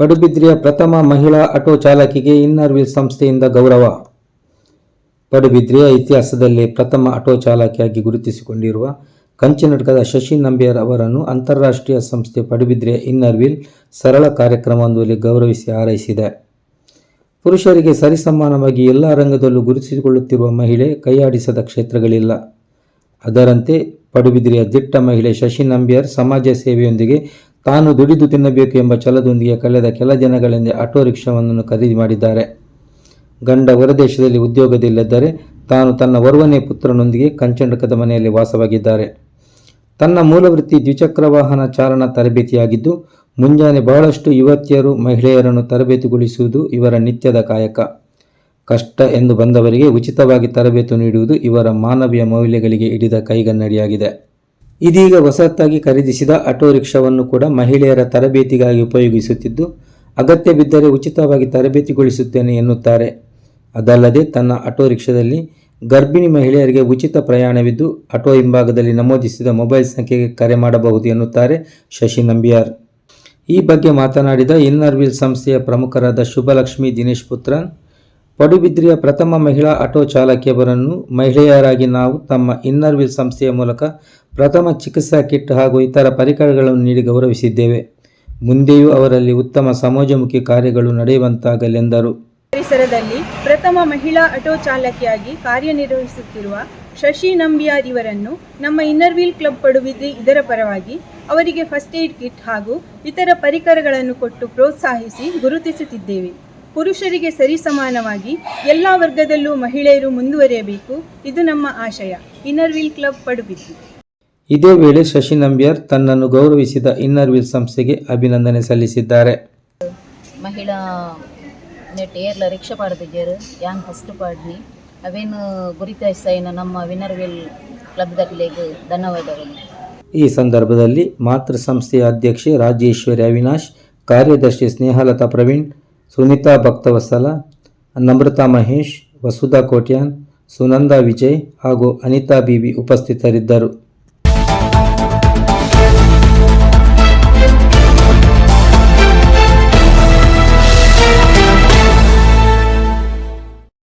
ಪಡುಬಿದ್ರಿಯ ಪ್ರಥಮ ಮಹಿಳಾ auto ಚಾಲಕಿಗೆ inner wheel ಸಂಸ್ಥೆಯಿಂದ ಗೌರವ. ಪಡುಬಿದ್ರಿಯ ಇತಿಹಾಸದಲ್ಲಿ ಪ್ರಥಮ ಆಟೋ ಚಾಲಕಿಯಾಗಿ ಗುರುತಿಸಿಕೊಂಡಿರುವ ಕಂಚಿನಟಕದ ಶಶಿ ನಂಬಿಯರ್ ಅವರನ್ನು ಅಂತಾರಾಷ್ಟ್ರೀಯ ಸಂಸ್ಥೆ ಪಡುಬಿದ್ರಿಯ ಇನ್ನರ್ ವೀಲ್ ಸರಳ ಕಾರ್ಯಕ್ರಮವೊಂದರಲ್ಲಿ ಗೌರವಿಸಿ ಹಾರೈಸಿದೆ. ಪುರುಷರಿಗೆ ಸರಿಸಮಾನವಾಗಿ ಎಲ್ಲ ರಂಗದಲ್ಲೂ ಗುರುತಿಸಿಕೊಳ್ಳುತ್ತಿರುವ ಮಹಿಳೆ ಕೈಯಾಡಿಸದ ಕ್ಷೇತ್ರಗಳಿಲ್ಲ. ಅದರಂತೆ ಪಡುಬಿದ್ರಿಯ ದಿಟ್ಟ ಮಹಿಳೆ ಶಶಿ ನಂಬಿಯರ್ ಸಮಾಜ ಸೇವೆಯೊಂದಿಗೆ ತಾನು ದುಡಿದು ತಿನ್ನಬೇಕು ಎಂಬ ಛಲದೊಂದಿಗೆ ಕಳೆದ ಕೆಲ ದಿನಗಳಿಂದ ಆಟೋ ರಿಕ್ಷಾವನ್ನು ಖರೀದಿ ಮಾಡಿದ್ದಾರೆ. ಗಂಡ ಹೊರದೇಶದಲ್ಲಿ ಉದ್ಯೋಗದಲ್ಲಿದ್ದರೆ ತಾನು ತನ್ನ ಓರ್ವನೇ ಪುತ್ರನೊಂದಿಗೆ ಕಂಚಂಡಕದ ಮನೆಯಲ್ಲಿ ವಾಸವಾಗಿದ್ದಾರೆ. ತನ್ನ ಮೂಲವೃತ್ತಿ ದ್ವಿಚಕ್ರ ವಾಹನ ಚಾಲನಾ ತರಬೇತಿಯಾಗಿದ್ದು, ಮುಂಜಾನೆ ಬಹಳಷ್ಟು ಯುವತಿಯರು ಮಹಿಳೆಯರನ್ನು ತರಬೇತಿಗೊಳಿಸುವುದು ಇವರ ನಿತ್ಯದ ಕಾಯಕ. ಕಷ್ಟ ಎಂದು ಬಂದವರಿಗೆ ಉಚಿತವಾಗಿ ತರಬೇತಿ ನೀಡುವುದು ಇವರ ಮಾನವೀಯ ಮೌಲ್ಯಗಳಿಗೆ ಹಿಡಿದ ಕೈಗನ್ನಡಿಯಾಗಿದೆ. ಇದೀಗ ಹೊಸತಾಗಿ ಖರೀದಿಸಿದ ಆಟೋ ರಿಕ್ಷಾವನ್ನು ಕೂಡ ಮಹಿಳೆಯರ ತರಬೇತಿಗಾಗಿ ಉಪಯೋಗಿಸುತ್ತಿದ್ದು, ಅಗತ್ಯ ಬಿದ್ದರೆ ಉಚಿತವಾಗಿ ತರಬೇತಿಗೊಳಿಸುತ್ತೇನೆ ಎನ್ನುತ್ತಾರೆ. ಅದಲ್ಲದೆ, ತನ್ನ ಆಟೋ ರಿಕ್ಷಾದಲ್ಲಿ ಗರ್ಭಿಣಿ ಮಹಿಳೆಯರಿಗೆ ಉಚಿತ ಪ್ರಯಾಣವಿದ್ದು, ಆಟೋ ಹಿಂಭಾಗದಲ್ಲಿ ನಮೂದಿಸಿದ ಮೊಬೈಲ್ ಸಂಖ್ಯೆಗೆ ಕರೆ ಮಾಡಬಹುದು ಎನ್ನುತ್ತಾರೆ ಶಶಿ ನಂಬಿಯಾರ್. ಈ ಬಗ್ಗೆ ಮಾತನಾಡಿದ ಇನ್ನರ್ವಿಲ್ ಸಂಸ್ಥೆಯ ಪ್ರಮುಖರಾದ ಶುಭಲಕ್ಷ್ಮಿ ದಿನೇಶ್ ಪುತ್ರನ್, ಪಡುಬಿದ್ರಿಯ ಪ್ರಥಮ ಮಹಿಳಾ ಆಟೋ ಚಾಲಕಿಯವರನ್ನು ಮಹಿಳೆಯರಾಗಿ ನಾವು ತಮ್ಮ ಇನ್ನರ್ವಿಲ್ ಸಂಸ್ಥೆಯ ಮೂಲಕ ಪ್ರಥಮ ಚಿಕಿತ್ಸಾ ಕಿಟ್ ಹಾಗೂ ಇತರ ಪರಿಕರಗಳನ್ನು ನೀಡಿ ಗೌರವಿಸಿದ್ದೇವೆ. ಮುಂದೆಯೂ ಅವರಲ್ಲಿ ಉತ್ತಮ ಸಮಾಜಮುಖಿ ಕಾರ್ಯಗಳು ನಡೆಯುವಂತಾಗಲೆಂದರು. ಪರಿಸರದಲ್ಲಿ ಪ್ರಥಮ ಮಹಿಳಾ ಆಟೋ ಚಾಲಕಿಯಾಗಿ ಕಾರ್ಯನಿರ್ವಹಿಸುತ್ತಿರುವ ಶಶಿ ನಂಬಿಯಾರ್ ಇವರನ್ನು ನಮ್ಮ ಇನ್ನರ್ ವೀಲ್ ಕ್ಲಬ್ ಪಡುವಿದೆ ಇದರ ಪರವಾಗಿ ಅವರಿಗೆ ಫಸ್ಟ್ ಏಡ್ ಕಿಟ್ ಹಾಗೂ ಇತರ ಪರಿಕರಗಳನ್ನು ಕೊಟ್ಟು ಪ್ರೋತ್ಸಾಹಿಸಿ ಗುರುತಿಸುತ್ತಿದ್ದೇವೆ. ಪುರುಷರಿಗೆ ಸರಿಸಮಾನವಾಗಿ ಎಲ್ಲ ವರ್ಗದಲ್ಲೂ ಮಹಿಳೆಯರು ಮುಂದುವರಿಯಬೇಕು. ಇದು ನಮ್ಮ ಆಶಯ. ಇನ್ನರ್ ವೀಲ್ ಕ್ಲಬ್ ಪಡುಬಿದ್ರಿ ಇದೇ ವೇಳೆ ಶಶಿ ನಂಬ್ಯಾರ್ ತನ್ನನ್ನು ಗೌರವಿಸಿದ ಇನ್ನರ್ ವೀಲ್ ಸಂಸ್ಥೆಗೆ ಅಭಿನಂದನೆ ಸಲ್ಲಿಸಿದ್ದಾರೆ. ಮಹಿಳಾ ನೆಟ್ ಏರ್ಲ ರಿಕ್ಷಾ ಪಾಡ್ದಿದ್ದೇರು ಯಾನ್ ಫಸ್ಟ್ ಪಾಡ್ನಿ. ಅವೇನು ಗುರಿತಾಯಿಸ್ತಾಯಿನ ನಮ್ಮ ವಿನರ್ವೆಲ್ ಕ್ಲಬ್ ಧನ್ಯವಾದಗಳು. ಈ ಸಂದರ್ಭದಲ್ಲಿ ಮಾತೃ ಸಂಸ್ಥೆಯ ಅಧ್ಯಕ್ಷೆ ರಾಜೇಶ್ವರಿ ಅವಿನಾಶ್ ಕಾರ್ಯದರ್ಶಿ ಸ್ನೇಹಲತಾ ಪ್ರವೀಣ್ ಸುನೀತಾ ಭಕ್ತವತ್ಸಲ ನಮ್ರತಾ ಮಹೇಶ್ ವಸುಧಾ ಕೋಟ್ಯಾನ್ ಸುನಂದಾ ವಿಜಯ್ ಹಾಗೂ ಅನಿತಾ ಬಿಬಿ ಉಪಸ್ಥಿತರಿದ್ದರು.